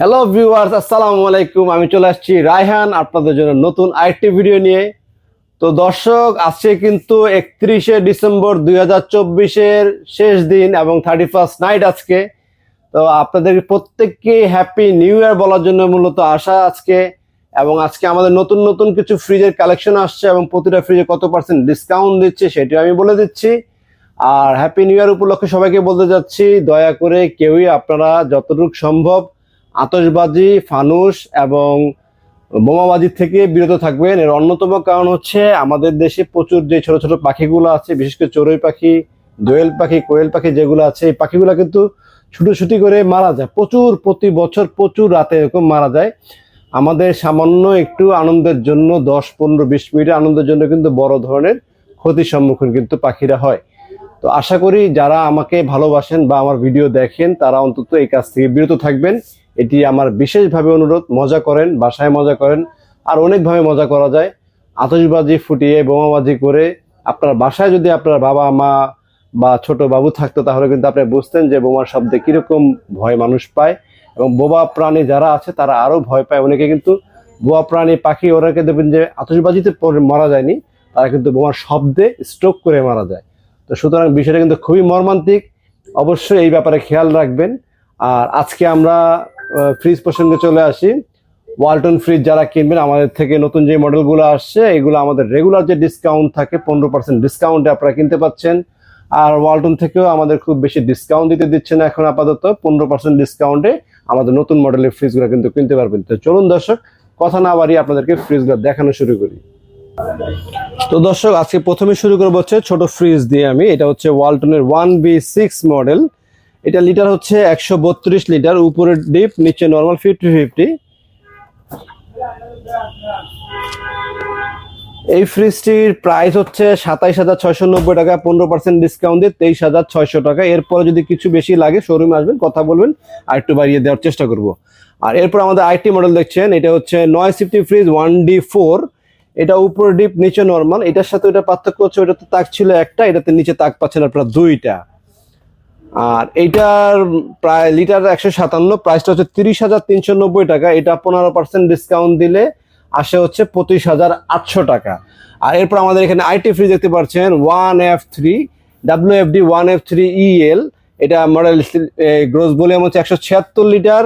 Hello viewers আসসালামু আলাইকুম। আমি চলে আসছি রায়হান, আপনাদের জন্য নতুন আরেকটি ভিডিও নিয়ে। তো দর্শক, আজকে কিন্তু একত্রিশে ডিসেম্বর দুই হাজার চব্বিশের শেষ দিন এবং থার্টি ফার্স্ট নাইট আজকে। তো আপনাদের প্রত্যেককে হ্যাপি নিউ ইয়ার বলার জন্য মূলত আসা আজকে। এবং আজকে আমাদের নতুন নতুন কিছু ফ্রিজের কালেকশন আসছে এবং প্রতিটা ফ্রিজে কত পার্সেন্ট ডিসকাউন্ট দিচ্ছে সেটিও আমি বলে দিচ্ছি। আর হ্যাপি নিউ ইয়ার উপলক্ষে সবাইকে বলতে যাচ্ছি, দয়া করে কেউই আপনারা যতটুকু সম্ভব আতশবাজি ফানুস এবং বোমাবাজির থেকে বিরত থাকবেন। এর অন্যতম কারণ হচ্ছে আমাদের দেশে প্রচুর যে ছোট ছোট পাখিগুলো আছে, বিশেষ করে চড়ুই পাখি, দোয়েল পাখি, কোয়েল পাখি যেগুলো আছে, এই পাখিগুলো কিন্তু ছুটোছুটি করে মারা যায়। প্রচুর, প্রতি বছর প্রচুর রাতে এরকম মারা যায়। আমাদের সামান্য একটু আনন্দের জন্য, দশ, পনেরো, বিশ মিনিটের আনন্দের জন্য কিন্তু বড় ধরনের ক্ষতির সম্মুখীন কিন্তু পাখিরা হয়। তো আশা করি যারা আমাকে ভালোবাসেন বা আমার ভিডিও দেখেন, তারা অন্তত এই কাজ থেকে বিরত থাকবেন। এটি আমার বিশেষভাবে অনুরোধ, মজা করেন, বাসায় মজা করেন, আর অনেকভাবে মজা করা যায়। আতশবাজি ফুটিয়ে বোমাবাজি করে আপনার বাসায় যদি আপনার বাবা, মা বা ছোট বাবু থাকতো, তাহলে কিন্তু আপনি বুঝতেন যে বোমার শব্দে কীরকম ভয় মানুষ পায়। এবং বোবা প্রাণী যারা আছে, তারা আরও ভয় পায়। অনেকে কিন্তু বোয়া প্রাণী, পাখি ওরাকে দেখবেন যে আতশবাজিতে মারা যায়নি, তারা কিন্তু বোমার শব্দে স্ট্রোক করে মারা যায়। তো সুতরাং বিষয়টা কিন্তু খুবই মর্মান্তিক। অবশ্যই এই ব্যাপারে খেয়াল রাখবেন। আর আজকে আমরা ফ্রিজ প্রসঙ্গে চলে আসি। ওয়ালটন ফ্রিজ যারা কিনবেন, আমাদের থেকে নতুন যে মডেলগুলো আসছে, এগুলো আমাদের রেগুলার যে ডিসকাউন্ট থাকে, পনেরো পার্সেন্ট ডিসকাউন্টে আপনারা কিনতে পাচ্ছেন। আর ওয়ালটন থেকেও আমাদের খুব বেশি ডিসকাউন্ট দিতে দিচ্ছে না এখন আপাতত, পনেরো পার্সেন্ট ডিসকাউন্টে আমাদের নতুন মডেলের ফ্রিজগুলো কিন্তু কিনতে পারবেন। তো চলুন দর্শক, কথা না বাড়িয়ে আপনাদেরকে ফ্রিজগুলো দেখানো শুরু করি। তো দর্শক, আজকে প্রথমে শুরু করব হচ্ছে ছোট ফ্রিজ দিয়ে আমি। এটা হচ্ছে ওয়ালটনের ওয়ান বি সিক্স মডেল এটা লিটার হচ্ছে একশো বত্রিশ লিটার, উপরে ডিপ নিচে নর্মাল ফিফটি ফিফটি এই ফ্রিজটির প্রাইস হচ্ছে সাতাইশ হাজার ছয়শো নব্বই টাকা, পনেরো পার্সেন্ট ডিসকাউন্ট দিয়ে তেইশ হাজার ছয়শো টাকা। এরপরে যদি কিছু বেশি লাগে শোরুমে আসবেন, কথা বলবেন, আর একটু বাড়িয়ে দেওয়ার চেষ্টা করব। আর এরপর আমাদের আইটি মডেল দেখছেন, এটা হচ্ছে নয় সিফটি ফ্রিজ ওয়ান ডি ফোর এটা উপরে ডিপ নিচে নর্মাল এটার সাথে ওটা পার্থক্য হচ্ছে, ওটাতে তাক ছিল একটা, এটাতে নিচে তাক পাচ্ছেন আপনারা দুইটা। আর এইটার প্রায় লিটার একশো সাতান্ন প্রাইসটা হচ্ছে তিরিশ হাজার তিনশো নব্বই টাকা। এটা পনেরো পার্সেন্ট ডিসকাউন্ট দিলে আসে হচ্ছে পঁচিশ হাজার আটশো টাকা। আর এরপর আমাদের এখানে আইটি ফ্রিজ দেখতে পাচ্ছেন one F three W F D one F three E L এটা মডেল গ্রোস ভলিউম হচ্ছে একশো ছিয়াত্তর লিটার।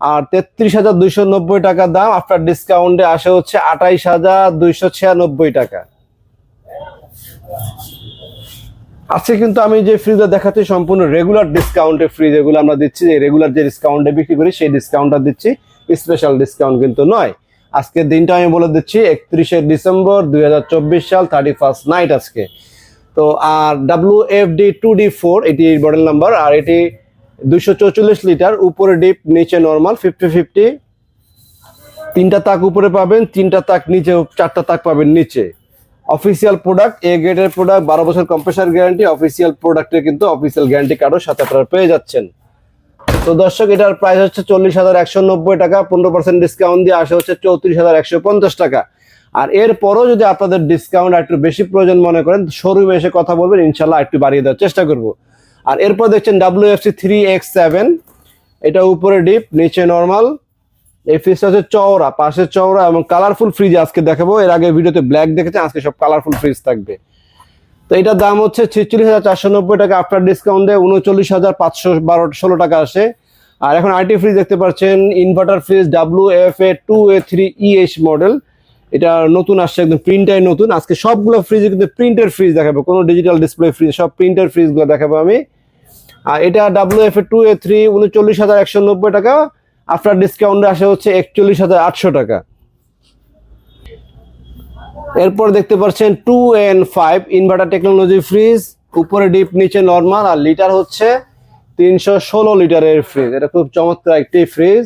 আর তেত্রিশ হাজার দুইশো নব্বই টাকা দাম। আফটার ডিসকাউন্টে আসে হচ্ছে আঠাইশ হাজার দুইশো ছিয়ানব্বই টাকা। আজকে কিন্তু আমি যে ফ্রিজটা দেখাচ্ছি, সম্পূর্ণ রেগুলার ডিসকাউন্টে ফ্রিজ এগুলো আমরা দিচ্ছি। যে রেগুলার যে ডিসকাউন্টে বিক্রি করি, সেই ডিসকাউন্টটা দিচ্ছি। স্পেশাল ডিসকাউন্ট কিন্তু নয়। আজকের দিনটা আমি বলে দিচ্ছি, একত্রিশে ডিসেম্বর দু হাজার চব্বিশ সাল থার্টি ফার্স্ট নাইট আজকে। তো আর W F D two D four এটি মডেল নাম্বার আর এটি দুইশো চৌচল্লিশ লিটার উপরে ডিপ নিচে নর্মাল ফিফটি ফিফটি তিনটা তাক উপরে পাবেন, তিনটা তাক নিচে, চারটা তাক পাবেন নিচে। অফিসিয়াল প্রোডাক্ট এ গ্রেডের প্রোডাক্ট বারো বছর কম্প্রেসার গ্যারান্টি অফিসিয়াল প্রোডাক্টের কিন্তু অফিসিয়াল গ্যারান্টি কার্ডও সাথে আপনারা পেয়ে যাচ্ছেন। তো দর্শক, এটার প্রাইস হচ্ছে চল্লিশ হাজার একশো নব্বই টাকা, পনেরো পার্সেন্ট ডিসকাউন্ট দিয়ে আসে হচ্ছে চৌত্রিশ হাজার একশো পঞ্চাশ টাকা। আর এরপরও যদি আপনাদের ডিসকাউন্ট একটু বেশি প্রয়োজন মনে করেন শোরুমে এসে কথা বলবেন ইনশাল্লাহ একটু বাড়িয়ে দেওয়ার চেষ্টা করব। আর এরপর দেখছেন W F C three X seven এটা উপরে ডিপ নিচে নর্মাল এই ফ্রিজটা হচ্ছে চওড়া, পাশে চওড়া এবং কালারফুল ফ্রিজ আজকে দেখাবো। এর আগে ভিডিওতে ব্ল্যাক দেখেছেন, আজকে সব কালারফুল ফ্রিজ থাকবে। তো এটার দাম হচ্ছে ছেচল্লিশ হাজার চারশো নব্বই টাকা আফটার ডিসকাউন্ট দেয় উনচল্লিশ হাজার পাঁচশো বারো, ষোলো টাকা আসে। আর এখন আইটি ফ্রিজ দেখতে পাচ্ছেন inverter fridge W F A two A three E H model এটা নতুন আসছে, একদম প্রিন্টাই নতুন। আজকে সবগুলো ফ্রিজে কিন্তু প্রিন্টের ফ্রিজ দেখাবো, কোনো ডিজিটাল ডিসপ্লে ফ্রিজ সব প্রিন্টের ফ্রিজগুলো দেখাবো আমি। আর এটা W F A two A three উনচল্লিশ হাজার একশো নব্বই টাকা। আফটার ডিসকাউন্টে আসে হচ্ছে একচল্লিশ হাজার আটশো টাকা। এরপর দেখতে পাচ্ছেন two N five inverter technology fridge উপরে ডিপ নিচে নর্মাল আর লিটার হচ্ছে তিনশো ষোলো লিটারের ফ্রিজ এটা খুব চমৎকার একটি ফ্রিজ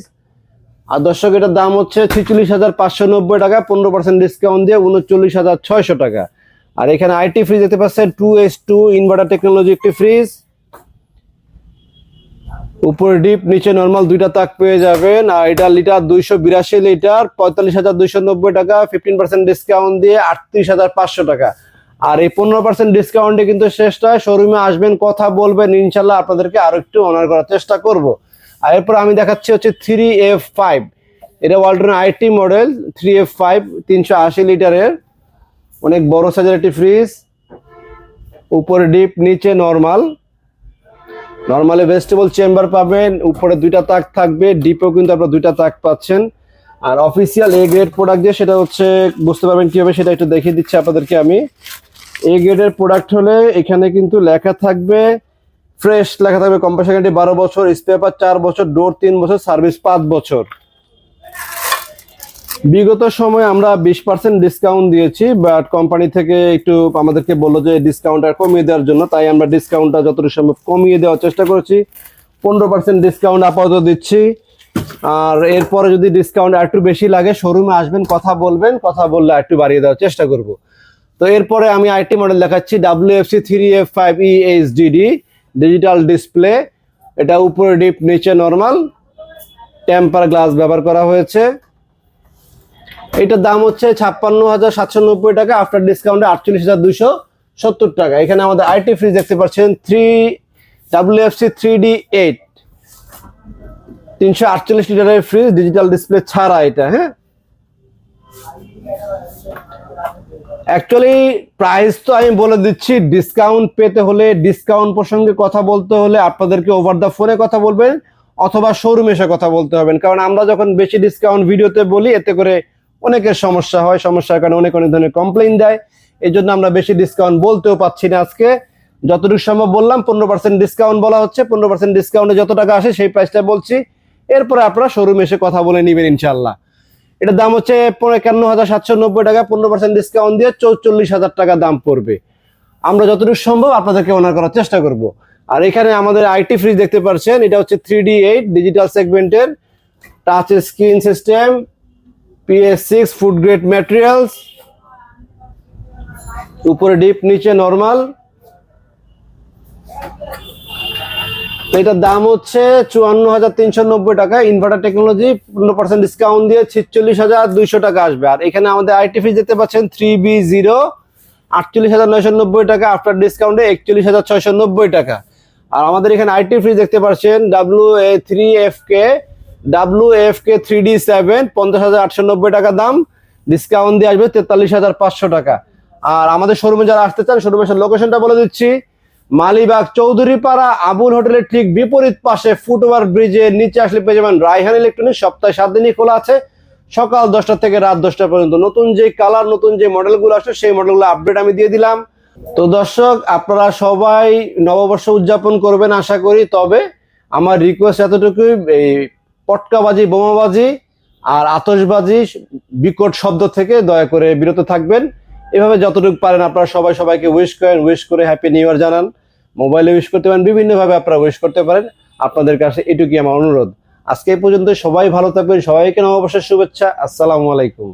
আর দর্শক, এটার দাম হচ্ছে ছিচল্লিশ হাজার পাঁচশো নব্বই টাকা, পনেরো পার্সেন্ট ডিসকাউন্ট দিয়ে উনচল্লিশ হাজার ছয়শো টাকা। আর এখানে আইটি ফ্রিজ দেখতে পাচ্ছেন two S two inverter technology একটি ফ্রিজ উপরে ডিপ, নিচে নর্মাল দুইটা তাক পেয়ে যাবেন। আর এটা লিটার দুইশো বিরাশি লিটার, পঁয়তাল্লিশ হাজার দুইশো নব্বই টাকা ফিফটিন পার্সেন্ট ডিসকাউন্ট দিয়ে আটত্রিশ হাজার পাঁচশো টাকা। আর এই পনেরো পার্সেন্ট ডিসকাউন্টে কিন্তু শেষটা শোরুমে আসবেন, কথা বলবেন, ইনশাল্লাহ আপনাদেরকে আরও একটু অনার করার চেষ্টা করব। আর এরপর আমি দেখাচ্ছি হচ্ছে থ্রি এফ ফাইভ এটা ওয়ালটন আইটি মডেল থ্রি এফ ফাইভ তিনশো আশি লিটারের। অনেক বড় সাইজের একটি ফ্রিজ উপরে ডিপ, নিচে নর্মাল নর্মালি ভেজিটেবল চেম্বার পাবেন, উপরে দুইটা তাক থাকবে ডিপো কিন্তু আপনারা দুইটা তাক পাচ্ছেন। আর অফিসিয়াল এ গ্রেড প্রোডাক্ট যে সেটা হচ্ছে, বুঝতে পারবেন কীভাবে সেটা একটু দেখিয়ে দিচ্ছি আপনাদেরকে আমি। এ গ্রেডের প্রোডাক্ট হলে এখানে কিন্তু লেখা থাকবে ফ্রেশ লেখা থাকবে কম্পাসার গ্যারান্টি বারো বছর স্পেপার চার বছর ডোর তিন বছর সার্ভিস পাঁচ বছর। বিগত সময়ে আমরা বিশ পার্সেন্ট ডিসকাউন্ট দিয়েছি বাট কোম্পানি থেকে একটু আমাদেরকে বলল যে ডিসকাউন্টটা কমিয়ে দেওয়ার জন্য, তাই আমরা ডিসকাউন্টটা যতটুকু সম্ভব কমিয়ে দেওয়ার চেষ্টা করেছি। পনেরো পার্সেন্ট ডিসকাউন্ট আপাতত দিচ্ছি। আর এরপরে যদি ডিসকাউন্ট একটু বেশি লাগে শোরুমে আসবেন, কথা বলবেন, কথা বললে একটু বাড়িয়ে দেওয়ার চেষ্টা করব। তো এরপরে আমি আইটি মডেল দেখাচ্ছি W F C three F five E H D D digital display এটা উপরে ডিপ নিচে নর্মাল টেম্পার গ্লাস ব্যবহার করা হয়েছে। এটার দাম হচ্ছে ছাপ্পান্ন হাজার সাতশো নব্বই টাকা আফটার ডিসকাউন্টে আটচল্লিশ হাজার দুশো সত্তর টাকা। এখানে আমাদের আইটি ফ্রিজ দেখতে পাচ্ছেন three W F C three D eight তিনশো আটচল্লিশ লিটারের ফ্রিজ ডিজিটাল ডিসপ্লে ছাড়া এটা হ্যাঁ? অ্যাকচুয়ালি প্রাইস তো আমি বলে দিচ্ছি ডিসকাউন্ট পেতে হলে ডিসকাউন্ট প্রসঙ্গে কথা বলতে হলে আপনাদেরকে ওভার দ্য ফোনে কথা বলবেন, অথবা শোরুমে এসে কথা বলতে হবেন। কারণ আমরা যখন বেশি ডিসকাউন্ট ভিডিওতে বলি, এতে করে অনেকের সমস্যা হয়, সমস্যার কারণে অনেক অনেক ধরনের কমপ্লেন দেয়। এই জন্য আমরা বেশি ডিসকাউন্ট বলতেও পাচ্ছি না আজকে। যতটুকু সম্ভব বললাম, পনেরো পার্সেন্ট ডিসকাউন্ট বলা হচ্ছে। পনেরো পার্সেন্ট ডিসকাউন্টে যত টাকা আসে, সেই প্রাইসটা বলছি। এরপরে আপনারা শোরুমে এসে কথা বলে নেবেন ইনশাল্লাহ এটার দাম হচ্ছে একান্ন হাজার সাতশো নব্বই টাকা। পনেরো পার্সেন্ট ডিসকাউন্ট দিয়ে চৌচল্লিশ হাজার টাকা দাম পড়বে। আমরা যতটুকু সম্ভব আপনাদেরকে অনার করার চেষ্টা করব। আর এখানে আমাদের আইটি ফ্রিজ দেখতে পাচ্ছেন। এটা হচ্ছে থ্রি ডি এইট ডিজিটাল সেগমেন্টের touch screen system P S six food grade materials উপরে ডিপ নিচে নর্মাল এটার দাম হচ্ছে চুয়ান্ন হাজার তিনশো নব্বই টাকা। ইনভার্টার টেকনোলজি পনেরো পার্সেন্ট ডিসকাউন্ট দিয়ে ছিচল্লিশ হাজার দুইশো টাকা আসবে। আর এখানে আমাদের আইটি ফ্রিজ দেখতে পাচ্ছেন থ্রি বি জিরো আটচল্লিশ হাজার নয়শো নব্বই টাকা। আফটার ডিসকাউন্টে একচল্লিশ হাজার ছয়শো নব্বই টাকা। আর আমাদের এখানে আইটি ফ্রিজ দেখতে পাচ্ছেন W A three F K W F K three D seven পঞ্চাশ হাজার আটশো নব্বই টাকা দাম। ডিসকাউন্ট দিয়ে আসবে তেতাল্লিশ হাজার পাঁচশো টাকা। আর আমাদের শোরুমে যারা আসতে চান শোরুমের লোকেশনটা বলে দিচ্ছি। মালিবাগ চৌধুরীপাড়া, আবুল হোটেলের ঠিক বিপরীত পাশে ফুটওভার ব্রিজের নিচে আসলে পেয়ে যাবেন রায়হান ইলেকট্রনিক সপ্তাহে সাত দিনই খোলা আছে। সকাল দশটা থেকে রাত দশটা পর্যন্ত নতুন যে কালার নতুন যে মডেলগুলো আসে সেই মডেলগুলো আপডেট আমি দিয়ে দিলাম। তো দর্শক, আপনারা সবাই নববর্ষ উদযাপন করবেন আশা করি। তবে আমার রিকোয়েস্ট এতটুকুই, এই পটকাবাজি, বোমাবাজি আর আতসবাজি বিকট শব্দ থেকে দয়া করে বিরত থাকবেন। এভাবে যতটুকু পারেন আপনারা সবাই সবাইকে উইশ করেন উইশ করে হ্যাপি নিউ ইয়ার জানান। মোবাইলে উইশ করতে পারেন, বিভিন্নভাবে আপনারা উইশ করতে পারেন। আপনাদের কাছে এটুকুই আমার অনুরোধ। আজকে পর্যন্ত সবাই ভালো থাকবেন, সবাইকে নববর্ষের শুভেচ্ছা, আসসালামু আলাইকুম।